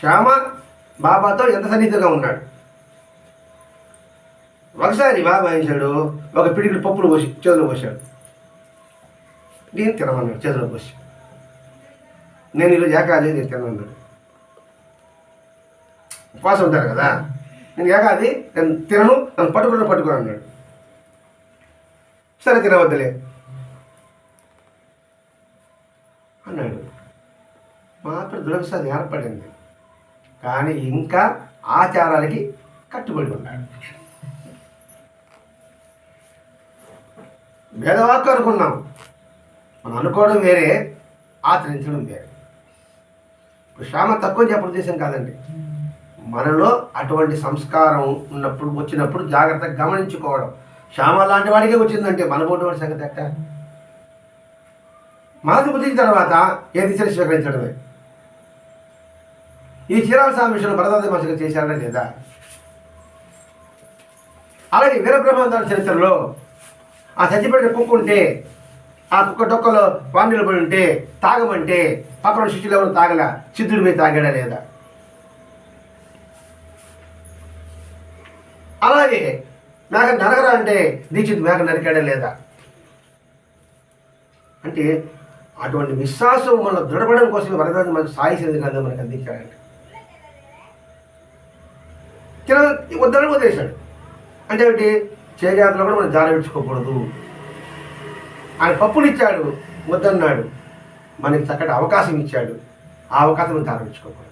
శ్యామ బాబాతో ఎంత సన్నిహితంగా ఉన్నాడు? ఒకసారి బాబా ఏం చేశాడు? ఒక పిడికిడి పప్పులు పోసి చేతిలో పోసాడు నేను తినమన్నాడు చేతిలో పోసి. నేను ఈరోజు ఏకాది నేను తినమన్నాడు. ఉపవాసం ఉంటారు కదా? నేను ఏకాది నేను తినను నన్ను పట్టుకుని పట్టుకుని అన్నాడు. సరే తినవద్దులే. అన్నాడు. మాత్రం దురవస్థ ఏర్పడింది. కానీ ఇంకా ఆచారాలకి కట్టుబడి ఉన్నాడు భేదవాక్కు అనుకున్నాం. మనం అనుకోవడం వేరే ఆచరించడం వేరే. ఇప్పుడు శ్యామ తక్కువ చెప్పడం ఉద్దేశం కాదండి. మనలో అటువంటి సంస్కారం ఉన్నప్పుడు వచ్చినప్పుడు జాగ్రత్తగా గమనించుకోవడం. శ్యామ లాంటి వాడికే వచ్చిందంటే మన వాడి సంగతి ఎట్ట? మనది పుట్టిన తర్వాత ఏ దిశ స్వీకరించడమే? ఈ చీరాల స్వామి విషయంలో భరతాది మనుషులు చేశారనే లేదా? అలాగే వీరబ్రహ్మాందాల చరిత్రలో ఆ చచ్చిపెట్టిన కుక్క ఉంటే ఆ కుక్క డొక్కలో వాణిలు పడి ఉంటే తాగమంటే పక్కన శిష్యులు ఎవరు తాగల సిద్ధుడి మీద తాగాడా లేదా? అలాగే మేక నరకరా అంటే దీక్షిత్ మేక నరికాడా లేదా? అంటే అటువంటి విశ్వాసం మనం దృఢపడడం కోసం వరదాన్ని మనకు సాయిసింది కదా మనకు అందించాడంటే తిన వద్దని వదిలేశాడు. అంటే ఏంటి చేజాతలో కూడా మనం జార విడుచుకోకూడదు ఆయన పప్పునిచ్చాడు వద్దన్నాడు. మనకి చక్కటి అవకాశం ఇచ్చాడు. ఆ అవకాశం జార విడుచుకోకూడదు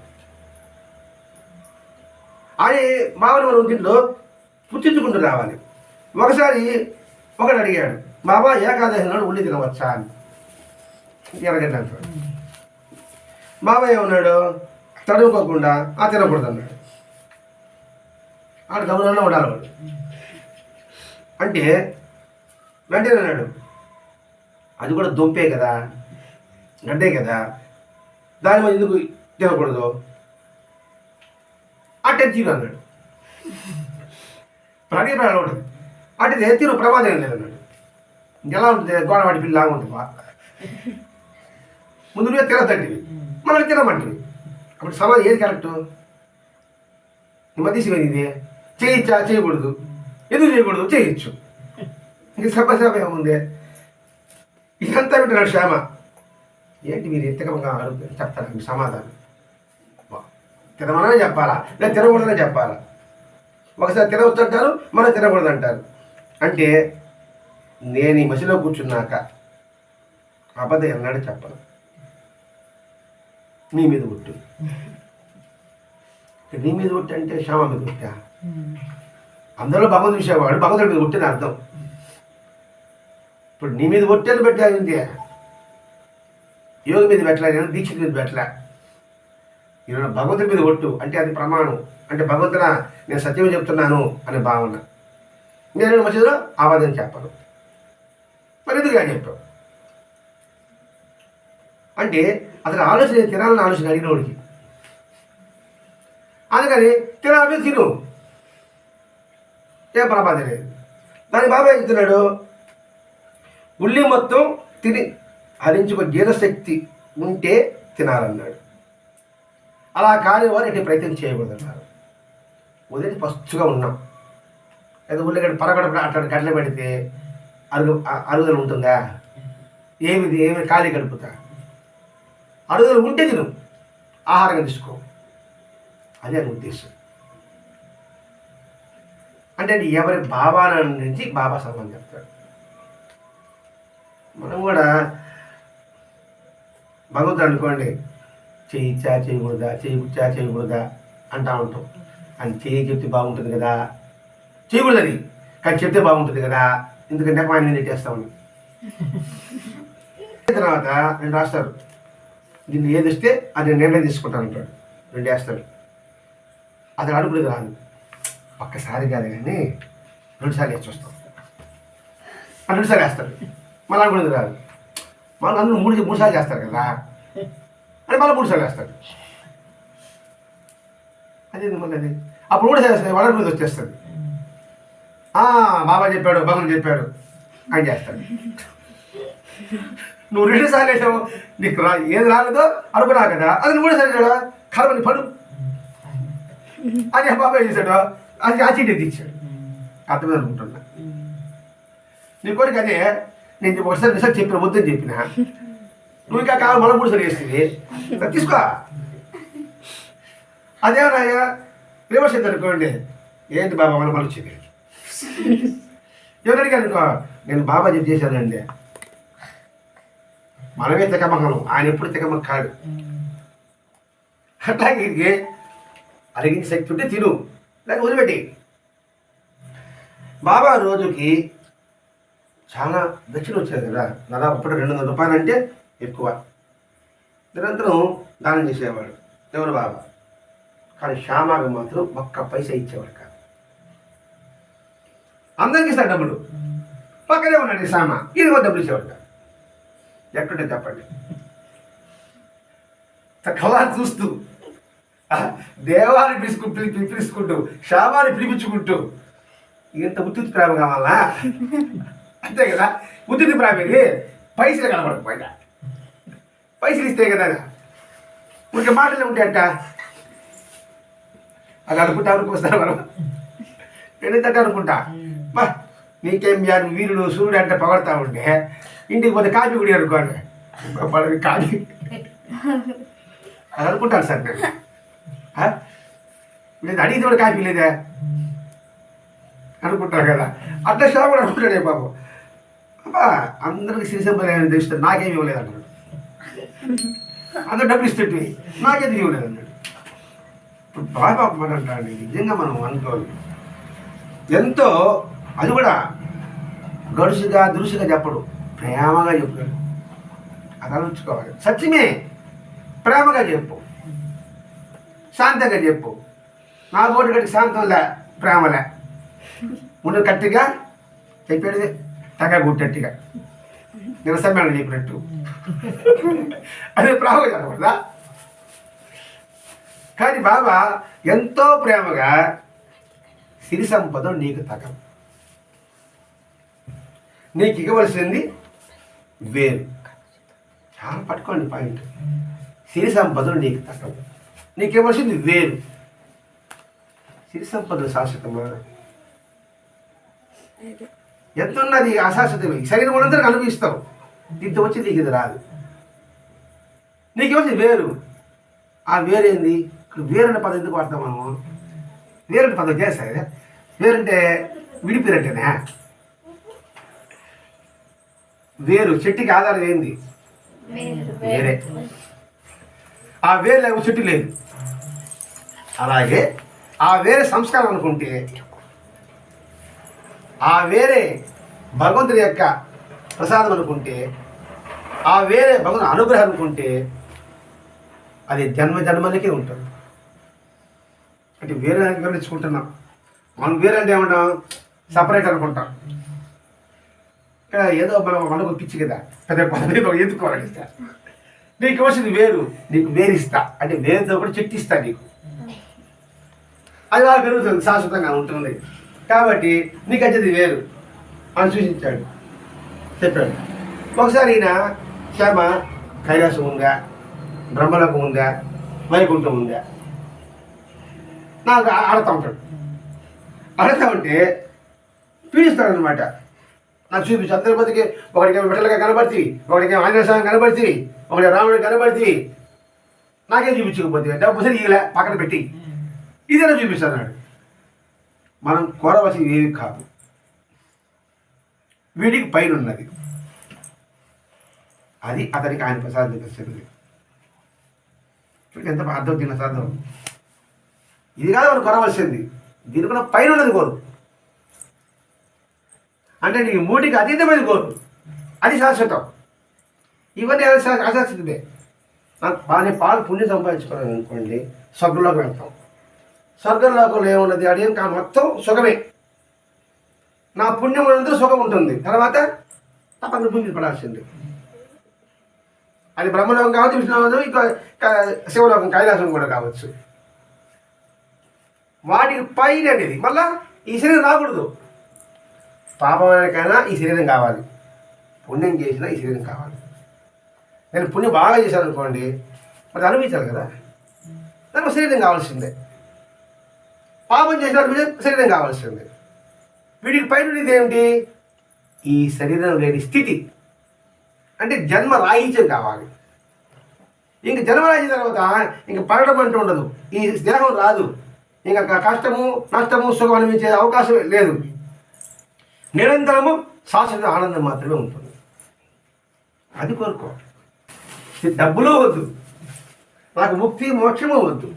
ఆయన మామూలు మనం దీంట్లో పుట్టించుకుంటూ రావాలి. ఒకసారి ఒకడు అడిగాడు బాబా ఏకాదశి నాడు ఉల్లి తినవచ్చా? అని. ఎరగండి అంటాడు. బాబా ఏమన్నాడు? తడుముకోకుండా ఆ తినకూడదు అన్నాడు ఆడు గమనంలో ఉండాలి వాడు. అంటే వెంటనే అన్నాడు అది కూడా దుంపే కదా గడ్డే కదా దాని మీద ఎందుకు తినకూడదు అట్టే తిను అన్నాడు. ప్రాణి ప్రాణం ఉంటుంది అట్టే తిను ప్రమాదం ఏం లేదు అన్నాడు. ఎలా ఉంటుంది? గోడవాడి పిల్ల లాగా ఉంటుంది? ముందు నువ్వే తినతంటివి మళ్ళీ తినమంటివి. అప్పుడు సమాజం ఏది కరెక్టు? ఈ మధ్య ఇదే చేయొచ్చా చేయకూడదు. ఎందుకు చేయకూడదు? చేయొచ్చు ఇంక సభసభ సభ ఏముంది? ఇదంతా వింటున్నాడు శ్యామ. ఏంటి మీరు ఎంతకమంగా అడుగుతారు చెప్తారా? మీకు సమాధానం. తినమనే చెప్పాలా? లేదా తినకూడదనే చెప్పాలా? ఒకసారి తినవచ్చు అంటారు మనం తినకూడదు అంటారు అంటే నేను ఈ మసిలో కూర్చున్నాక అబద్ధం ఎన్నాడు చెప్పను. నీ మీద ఒట్టు. నీ మీద ఒట్టు అంటే శ్యామ మీద ఒట్టా? అందరూ భగవంతుడు చూసేవాడు భగవంతుడి మీద కొట్టిన అర్థం. ఇప్పుడు నీ మీద ఒట్టెలు పెట్టాలి యోగి మీద పెట్టలే నేను దీక్షిత మీద పెట్టలే. ఈరోజు భగవంతుడి మీద ఒట్టు అంటే అది ప్రమాణం. అంటే భగవంతున నేను సత్యమే చెప్తున్నాను అనే భావన. నేను మసీదులో ఆవాదం చెప్పను. మరి ఎందుకు అని చెప్పావు? అంటే అతని ఆలోచన తినాలని ఆలోచన అడిగినోడికి. అందుకని తినాలి తిను. ఏ ప్రమాదం లేదు. దాని బాబాయ్ చెప్తున్నాడు? ఉల్లి మొత్తం తిని హరించుకో జీర్ణశక్తి ఉంటే తినాలన్నాడు. అలా కాని వారు ఎట్టి ప్రయత్నం చేయకూడదన్నారు ఉదయం ఫస్ట్గా ఉన్నాం. లేదా ఉల్లిగడ్డ పరగడ అట్లా గడ్డలు పెడితే అరుగు అరుగుదల ఉంటుందా? ఏమిది? ఏమి ఖాళీ గడుపుతా అరుగుదల ఉంటే తిను. ఆహారంగా తీసుకో. అదే అని ఉద్దేశం. అంటే అది ఎవరి భావాల నుంచి బాబా సమానం చెప్తాడు. మనం కూడా భగవంతుడు అనుకోండి చేయొచ్చా చేయకూడదా చేయొచ్చా చేయకూడదా అంటా ఉంటాం. అని చేయి చెప్తే బాగుంటుంది కదా. చేయకూడదని కానీ చెప్తే బాగుంటుంది కదా. ఎందుకంటే ఆయన నేను చేస్తామని తర్వాత రెండు రాస్తారు. దీన్ని ఏది ఇస్తే అది నిర్ణయం తీసుకుంటాను అంటాడు. రెండు వేస్తాడు. అది అడుగులేదు రాదు. ఒక్కసారి కాదు కానీ రెండుసార్లు వేసి చూస్తాం. ఆ రెండుసార్లు వేస్తాడు మళ్ళీ అనుకునేది రాదు మళ్ళీ అందరూ మూడు మూడు సార్లు చేస్తారు కదా. అని మళ్ళీ మూడు సార్లు వేస్తారు. అదే మళ్ళీ అది. అప్పుడు కూడా చేస్తాయి వాళ్ళ మీద వచ్చేస్తుంది "ఆ, బాబా చెప్పాడు భగవాన్ చెప్పాడు. అని చేస్తాడు నువ్వు రెండు సార్లు వేసావు. నీకు రా ఏది రాలేదో అనుకున్నా కదా. అది మూడు సార్లు కదా కలవని పడు. అని బాబాయ్ చేశాడు? అది ఆ చీటీ తీర్చాడు అర్థమే అనుకుంటున్నా నీ కోరిక అదే నేను ఒకసారి నిజం చెప్పిన వద్దని చెప్పిన. నువ్వు ఇంకా కావాలి మనం కూడా సరి చేస్తుంది సరే తీసుకో. అదేమన్నాయా రివర్స్ అయితే అనుకోండి. ఏంటి బాబా మన మళ్ళీ వచ్చింది? ఎవరు అడిగారు అనుకో? నేను బాబా చెప్పి చేశానండి. మనమే తెగమగలం. ఆయన ఎప్పుడు తెగమగ కాడు. అట్లాగే అరిగించే శక్తి ఉంటే తిను. లేక వదిలిపెట్టి. బాబా రోజుకి చాలా దక్షిణ వచ్చేది కదా. దాదాపు అప్పుడు రెండు వందల రూపాయలు అంటే ఎక్కువ. నిరంతరం దానం చేసేవాడు. ఎవరు బాబా? కానీ శ్యామాకు మాత్రం ఒక్క పైసా ఇచ్చేవాడు కాదు. అందరికి ఇస్తాడు డబ్బులు. పక్కనే ఉన్నాడు శ్యామ. ఈయన కూడా డబ్బులు ఇచ్చేవాడు కాదు. ఎక్కడుంటే చెప్పండి కళ చూస్తూ దేవాన్ని పిలుచుకు పిలి పిలుచుకుంటూ శ్యామాన్ని పిలిపించుకుంటూ. ఇంత ఉత్తుతి ప్రేమ కావాలా? అంతే కదా? ఉత్తుతి ప్రేమ ఇది పైసలు కనబడకపోయినా పైసలు ఇస్తే కదా? ఉంటే మాటలు ఉంటాయట అది అనుకుంటా అనుకొస్తారు మనం. ఎందుకంటే అనుకుంటా. బా నీకేం యారు వీరుడు సూర్యుడు అంటే పొగడతా ఉంటే ఇంటికి పోతే కాఫీ కుడి అనుకోండి. కాఫీ. అది అనుకుంటాను సార్ నేను? లేదు అడిగితే కూడా కాఫీ లేదా? అనుకుంటారు కదా. అట్లా షా కూడా అనుకుంటాడే పాపం అబ్బా అందరికి సిరి సంప్రదాయం తెలుస్తుంది నాకేమి ఇవ్వలేదు అన్నాడు. అందరు డబ్బులు ఇస్తుంటే నాకేది ఇవ్వలేదు అన్నాడు. ఇప్పుడు బాబా మన అంటాడు నిజంగా మనం అనుకోవాలి. ఎంతో అది కూడా గడుసుగా దురుసుగా చెప్పడు. ప్రేమగా చెప్తాడు అది ఆలోచించుకోవాలి. సత్యమే ప్రేమగా చెప్పు. శాంతంగా చెప్పు. నా బోటు శాంతం శాంతంలే ప్రేమలే. ముందు కట్టిగా చెప్పేది తగ గుట్టట్టుగా. నిరసమైన చెప్పినట్టు అదే ప్రేమ చెప్పకూడదా కానీ బాబా ఎంతో ప్రేమగా సిరి సంపద నీకు తగదు. నీకు ఇవ్వవలసింది వేరు. చాలా పట్టుకోండి పాయింట్. సిరి సంపదలు నీకు తగ్గవు నీకు ఇవ్వవలసింది వేరు. సిరి సంపదలు శాశ్వతమా ఎంత ఉన్నది అశాశ్వతమే? శరీరం ఉన్నంతరకు అనుభవిస్తావు ఇంత వచ్చి నీకు ఇది రాదు. నీకు ఇవ్వాల్సింది వేరు. ఆ వేరేంది ఇక్కడ వేరన్న పదం ఎందుకు వాడతాం మనము? వేరంటే పదం చేస్తా ఇది వేరంటే విడిపిరట్టేనా వేరు. చెట్టుకి ఆధారం ఏంది? వేరే. ఆ వేరు లేకపోతే చెట్టు లేదు. అలాగే ఆ వేరే సంస్కారం అనుకుంటే ఆ వేరే భగవంతుడి యొక్క ప్రసాదం అనుకుంటే ఆ వేరే భగవంతుని అనుగ్రహం అనుకుంటే అది జన్మ జన్మలకే ఉంటుంది. అంటే వేరే దానికి వివరించుకుంటున్నాం మనం వేరే అంటే ఏమంటాం? సపరేట్ అనుకుంటాం. ఇక్కడ ఏదో మనం మనకు పిచ్చి కదా. పెద్ద పదవి ఎందుకోవాలి నీకు వచ్చింది వేరు నీకు వేరిస్తా. అంటే వేరుతో కూడా చెట్టిస్తా నీకు. అది వాళ్ళు పెరుగుతుంది శాశ్వతంగా ఉంటుంది. కాబట్టి నీకు వచ్చేది వేరు అని సూచించాడు. చెప్పాడు. ఒకసారి ఈయన శ్యామ కైలాసం ఉందా? బ్రహ్మలోకం ఉందా? వైకుంఠం ఉందా? నాకు ఆడతా ఉంటాడు. ఆడతా ఉంటే పీడిస్తాడనమాట నాకు చూపించు అందరి మందికి ఒకడికి విఠలుగా కనబడుతుంది ఒకడికి ఆంజనేయ స్వామి కనబడుతుంది ఒకటి రాముడు కనబడుతుంది నాకేం చూపించకపోతే డబ్బు సరి పక్కన పెట్టి. ఇదేనా చూపిస్తాడు మనం కోరవలసింది ఏమి కాదు. వీడికి పైన ఉన్నది అది అతనికి ఆయన ప్రసాదం చూపిస్తుంది ఎంత అర్థం తిన్న సాధం ఇది కాదు మనం కొనవలసింది దీనికన్నా పైన ఉన్నది కోరు. అంటే నీకు మూటికి అతీతమైన కోరు. అది శాశ్వతం. ఇవన్నీ అది అశాశ్వతమే నాకు బాగా పాలు పుణ్యం సంపాదించుకోవాలి అనుకోండి స్వర్గంలోకి వెళ్తాం. స్వర్గంలోకంలో ఏమున్నది? అడిగిన కా మొత్తం సుఖమే. నా పుణ్యం ఉన్నంత సుఖం ఉంటుంది. తర్వాత తప్పని పుణ్యం పడాల్సింది. అది బ్రహ్మలోకం కావచ్చు విష్ణులోకం ఇంకా శివలోకం కైలాసం కూడా కావచ్చు. వాటికి పైన అనేది మళ్ళా ఈ శరీరం రాకూడదు. పాపమైనకైనా ఈ శరీరం కావాలి. పుణ్యం చేసినా ఈ శరీరం కావాలి. నేను పుణ్యం బాగా చేశాను అనుకోండి మరి అనుభవించాలి కదా? నాకు శరీరం కావాల్సిందే. పాపం చేసిన శరీరం కావాల్సింది. వీడికి పైన ఏమిటి? ఈ శరీరం లేని స్థితి. అంటే జన్మ రాహిత్యం కావాలి. ఇంక జన్మ రాహించిన తర్వాత ఇంక పడడం అంటూ ఉండదు. ఈ దేహం రాదు. ఇంకా కష్టము నష్టము సుఖం అనిపించే అవకాశం లేదు. నిరంతరము శాశ్వత ఆనందం మాత్రమే ఉంటుంది. అది కోరుకో డబ్బులు వద్దు. నాకు ముక్తి మోక్షము వద్దు.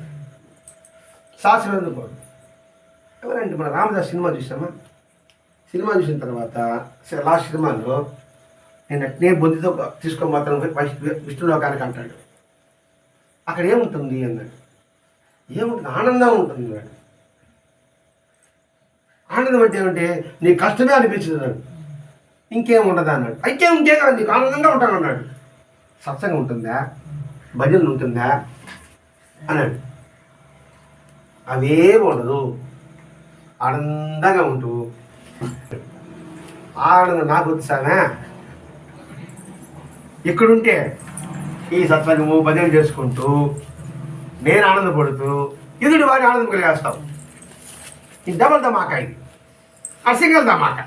శాశ్వతం కోరు ఎవరంటే మన రామదాస్ సినిమా చూసామా సినిమా చూసిన తర్వాత లాస్ట్ సినిమాలో నేను అట్నే బొద్దుతో తీసుకోమాత్రం విష్ణులోకానికి అంటాడు. అక్కడ ఏముంటుంది అన్నాడు. ఏముంటుంది? ఆనందం ఉంటుంది అన్నాడు. ఆనందం అంటే ఏమంటే నీ కష్టమే అనిపించింది అన్నాడు. ఇంకేం ఉండదా అన్నాడు. అయితే ఇంకే కదా నీకు ఆనందంగా ఉంటాను అన్నాడు. సత్సంగం ఉంటుందా? భజన ఉంటుందా? అన్నాడు. అవేం ఉండదు. ఆనందంగా ఉంటూ. ఆనందం నాకు వచ్చానా ఇక్కడుంటే ఈ సత్సంగము భజన చేసుకుంటూ నేను ఆనందపడుతూ ఎదుటి వారి ఆనందం కలిగేస్తాం. ఇది డబల్ ధమాకా ఇది. ఆ సింగల్ ధమాకా.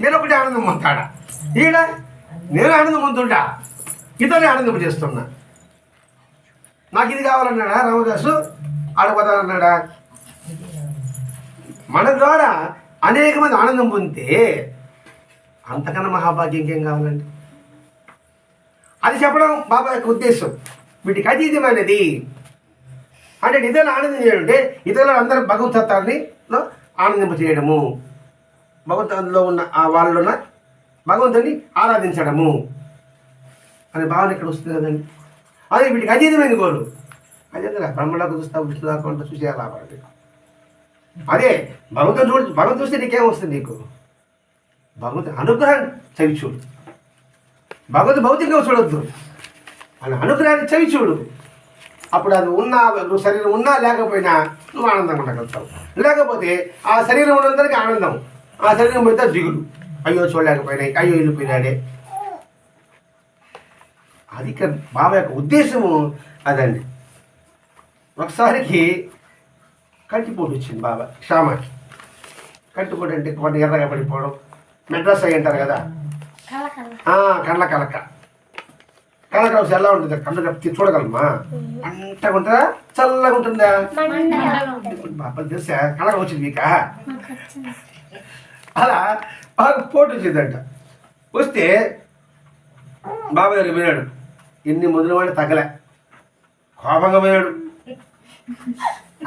నేను ఒకటి ఆనందం పొందుతాడా? ఈడ నేను ఆనందం పొందుంటా ఇతరుని ఆనందం చేస్తున్నా. నాకు ఇది కావాలన్నాడా రామదాసు? ఆడపోతానన్నాడా మన ద్వారా అనేక మంది ఆనందం పొందితే అంతకన్నా మహాభాగ్యం ఇంకేం కావాలండి? అది చెప్పడం బాబా యొక్క ఉద్దేశం. వీటికి అతీతమైనది అంటే ఇతరులు ఆనందం చేయడం అంటే ఇతరులు అందరూ భగవతత్వాన్ని ఆనందింప చేయడము. భగవంతులో ఉన్న ఆ వాళ్ళలో ఉన్న భగవంతుని ఆరాధించడము. అనే భావన ఇక్కడ వస్తుంది కదండి. అదే వీటికి అతీతమైన గోలు అదే కదా బ్రహ్మలోకి చూస్తా విష్ణులోకి ఉంటా చూసే అదే భగవంతుని చూడు భగవంతు చూస్తే నీకేం వస్తుంది నీకు? భగవంతుని అనుగ్రహం చవి చూడు. భగవంతు భౌతికంగా చూడొద్దు. అని అనుగ్రహాన్ని చవి చూడు. అప్పుడు అది ఉన్నా నువ్వు శరీరం ఉన్నా లేకపోయినా నువ్వు ఆనందంగా ఉండగలుగుతావు. లేకపోతే ఆ శరీరం ఉన్నందరికీ ఆనందం. ఆ శరీరం పోతే దిగులు. అయ్యో చూడలేకపోయినాయి. అయ్యో వెళ్ళిపోయినాడే. అది ఇక్కడ బాబా యొక్క ఉద్దేశము అదండి. ఒకసారికి కంటిపోటు వచ్చింది బాబా శ్యామకి కంటిపోటు అంటే కొన్ని ఎర్రగా పడిపోవడం మెడ్రాస్ అయ్యి అంటారు కదా ఆ, కళ్ళ కలక కళ్ళ కలక ఎలా ఉంటుంది కళ్ళు కప్పి చూడగలమా అంటగా ఉంటుందా చల్లగా ఉంటుందా బాబా తెలుసా కళ్ళగా వచ్చింది మీక అలా బాగా పోటు వచ్చిందంట వస్తే బాబాయ్ గారు వినాడు ఎన్ని మొదలు వాడిని తగ్గలే కోపంగా పోయాడు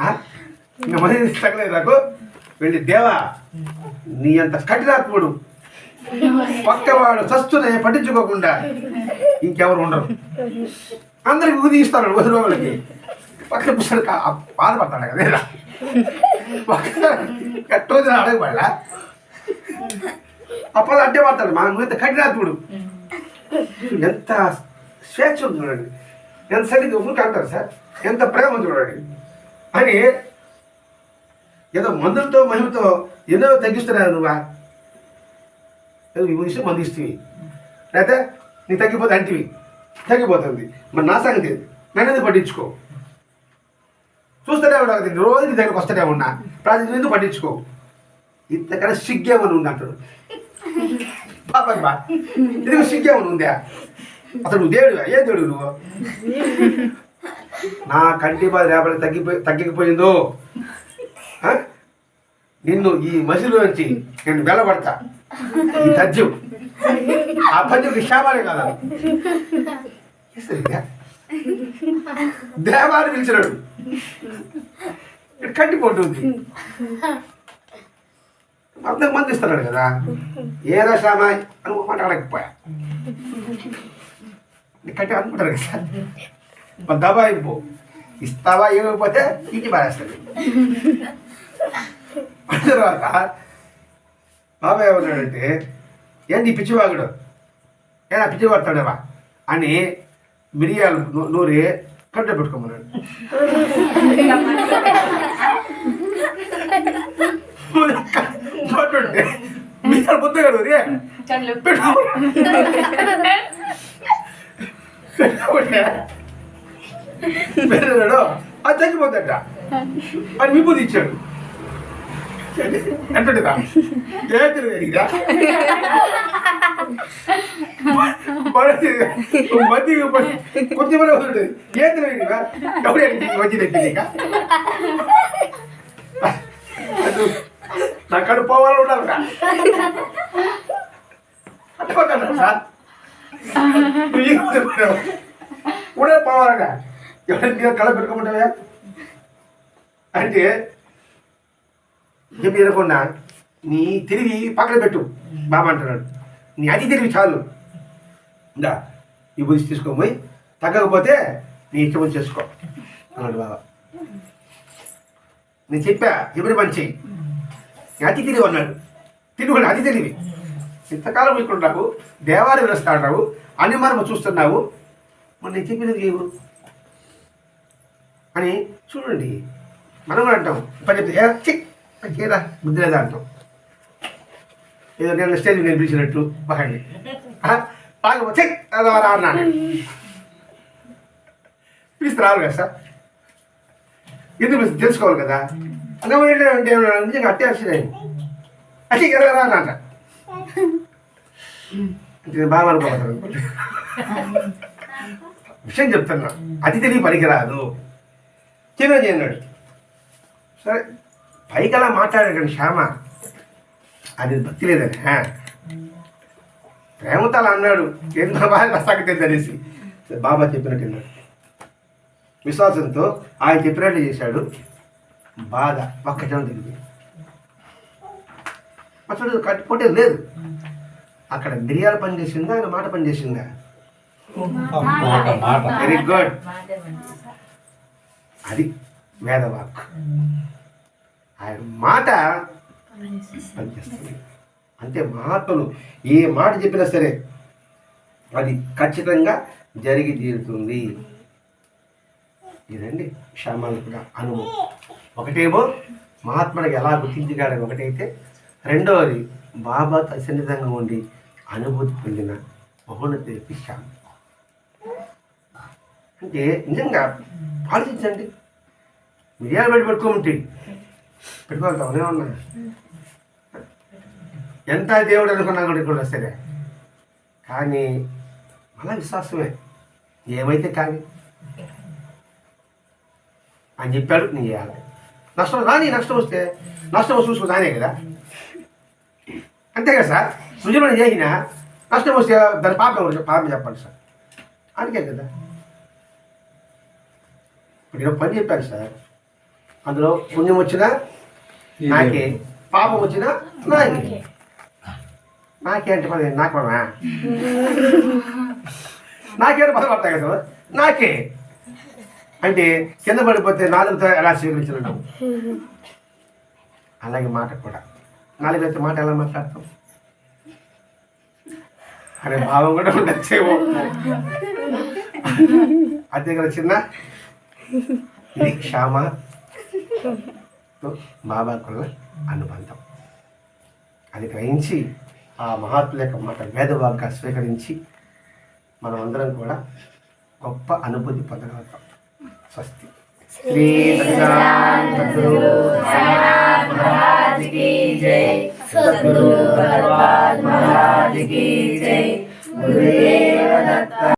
ఆ? ఇంకా మరీ తగ్గలేదు నాకు. వెళ్ళి దేవా నీ అంత కఠినాత్ముడు. పక్కవాడు చస్తునే పట్టించుకోకుండా ఇంకెవరు ఉండరు. అందరికి ఊది ఇస్తాడు వదిన వాళ్ళకి పక్కన పుస్తకాలు బాధపడతాడు కదా కట్టోది అడగబడ అప్పుడు అడ్డే పడతాడు. మన ఇంత కఠినాత్ముడు. ఎంత స్వేచ్ఛ ఉంది చూడండి. ఎంత సరిగ్గా ఊరికి అంటారు సార్. ఎంత ప్రేమ ఉంది చూడండి. అని ఏదో మందులతో మహిమతో ఎన్నో తగ్గిస్తున్నావు నువ్వా? ఏదో విభజిస్తే మందు ఇస్తుంది. లేకపోతే నీ తగ్గిపోతే అంటివి. తగ్గిపోతుంది. మరి నా సంగతి ఏంది? నన్ను పట్టించుకో? చూస్తూనే ఉన్నావు రోజు నీ దగ్గరకు వస్తూనే ఉన్నా. ప్రాజెక్ట్ ఎందుకు పట్టించుకో? ఇంతకన్నా సిగ్గేమని ఉంది అంటాడు. పాప బా. ఇది సిగ్గేమని ఉందా? అసలు నువ్వు దేవుడు ఏ దేవుడు నువ్వు? నా కంటి బాధ రేపటి తగ్గిపోయి తగ్గిపోయిందో? నిన్ను ఈ మసిలో నుంచి నేను వెలబడతా. ఈ తథ్యం ఆ పద్యంకి శాపాలే కదా దేవాన్ని పిలిచినాడు. కట్టిపోతుంది కంటి మంది ఇస్తున్నాడు కదా. ఏరా శ్యామా అని ఒక మాట అడగకపోయా? కట్టి అనుకుంటారు కదా మరి దబాయింపు. ఇస్తావా ఇవ్వకపోతే ఇంటి పారేస్తాడు తర్వాత బాబాయ్ ఏమన్నాడంటే ఏంటి పిచ్చివాగుడు ఏనా పిచ్చి పడతాడేవా అని మిరియాలు నూరి కంట పెట్టుకోమన్నాడు పట్టుంటే మిరియాలు అది తగ్గిపోతాడ అని విభూతి ఇచ్చాడు అంటుండదా ఏ తెలియదా మంది కొంచెం ఉంటుంది ఏ తెలియదా ఎవరు వచ్చి తెచ్చింది అది నా కడు పోవాలని ఉండాలిరా అనుకుంటాను సార్ కూడా పోవాలగా ఎవరి కళ తినకుండా చెప్పి నీ తిరిగి పక్కన పెట్టు. బాబా అంటున్నాడు. నీ అతి తిరిగి చాలు. ఇందా ఈ బుద్ధి తీసుకోపోయి తగ్గకపోతే నీ ఇష్టం చేసుకో. అన్నాడు బాబా. నేను చెప్పా ఎవరి పని చెయ్యి. నీ అతి తెలివి అన్నాడు. తిరుగుడు అతి తెలివి ఇంతకాలం ఇక్కడ ఉన్నావు దేవాలయం వెలుస్తా ఉన్నావు అన్ని మనం చూస్తున్నావు. మరి నేను చెప్పినది లేవు అని చూడండి. మనం కూడా అంటాం. పని చెప్తే "ఏ, ఛీ, బుద్ధి లేదా అంటాం ఏదో నేను స్టేజ్ నేను పిలిచినట్టు బాగండి బాగా రా అన్నాడు పిలిస్తే రావాలి కదా సార్. ఎందుకు పిలిస్తే తెలుసుకోవాలి కదా? అన్నమాట అంటే ఏమన్నా నిజంగా అట్టే వచ్చినాయి అట్టి కదా రా అంటే. బాగా అనుకోవాలి విషయం చెప్తున్నా. అతి తెలివి పనికిరాదు. చిన్న చేయన్నాడు సరే పైకి అలా మాట్లాడాడు శ్యామ అది భక్తి లేదని. హా. ప్రేమతో అలా అన్నాడు ఎంత బాగా అనేసి. సరే, బాబా చెప్పినట్టు విన్నాడు. విశ్వాసంతో ఆయన చెప్పినట్టు చేశాడు. బాధ ఒక్క జనం తిరిగి. అసలు కట్టుకుంటే లేదు. అక్కడ మిరియాలు పని చేసిందా? ఆయన మాట పని చేసిందా? మాట. మాట వెరీ గుడ్ అది వేదవాక్. ఆయన మాట పనిచేస్తుంది. అంటే మహాత్ములు ఏ మాట చెప్పినా సరే అది ఖచ్చితంగా జరిగి తీరుతుంది. ఇదండి శ్యామాలు కూడా అనుభవం. ఒకటేమో మహాత్ముడికి ఎలా గుర్తించగలడు ఒకటైతే రెండవది బాబా సన్నిధంగా ఉండి అనుభూతి పొందిన మహోన్నత శ్యామ అంటే నిజంగా ఆలోచించండి. మిరియాలు బయట పెట్టుకోమంటే పెట్టుకోవాలి అవునే ఉన్నా ఎంత దేవుడు అనుకున్నా కూడా ఇక్కడ సరే కానీ మన విశ్వాసమే. ఏమైతే కానీ. అని చెప్పాడు నీ చేయాలి నష్టం రాని నష్టం వస్తే నష్టం చూసుకో దానే కదా. అంతే కదా సార్? సృజనం చేసిన నష్టం వస్తే దాని పాపం ఎవరు? పాపం చెప్పండి సార్. అందుకే కదా. ఇప్పుడు నేను పని చెప్పాను సార్. అందులో పుణ్యం వచ్చినా నాకే పాపం వచ్చినా నాకే. నాకే అంటే పది నాకు పడవా నాకేదో పదపడతాయి కదా నాకే. అంటే కింద పడిపోతే నాలుగుతో ఎలా స్వీకరించినట్టు అలాగే మాట కూడా. నాలుగైతే మాట ఎలా మాట్లాడతాం అనే భావం కూడా ఉండొచ్చేమో. అంతే కదా చిన్న? ఇది క్షామ. బాబాకున్న అనుబంధం అది గ్రహించి ఆ మహాత్ముల యొక్క మాట వేదవాగ్గా స్వీకరించి మనం అందరం కూడా గొప్ప అనుభూతి పొందగలుగుతాం స్వస్తి శ్రీ సత్యనారాయణ సద్గురు महाराज की जय सद्गुरु भगवान महाराज की जय गुरुदेव दत्त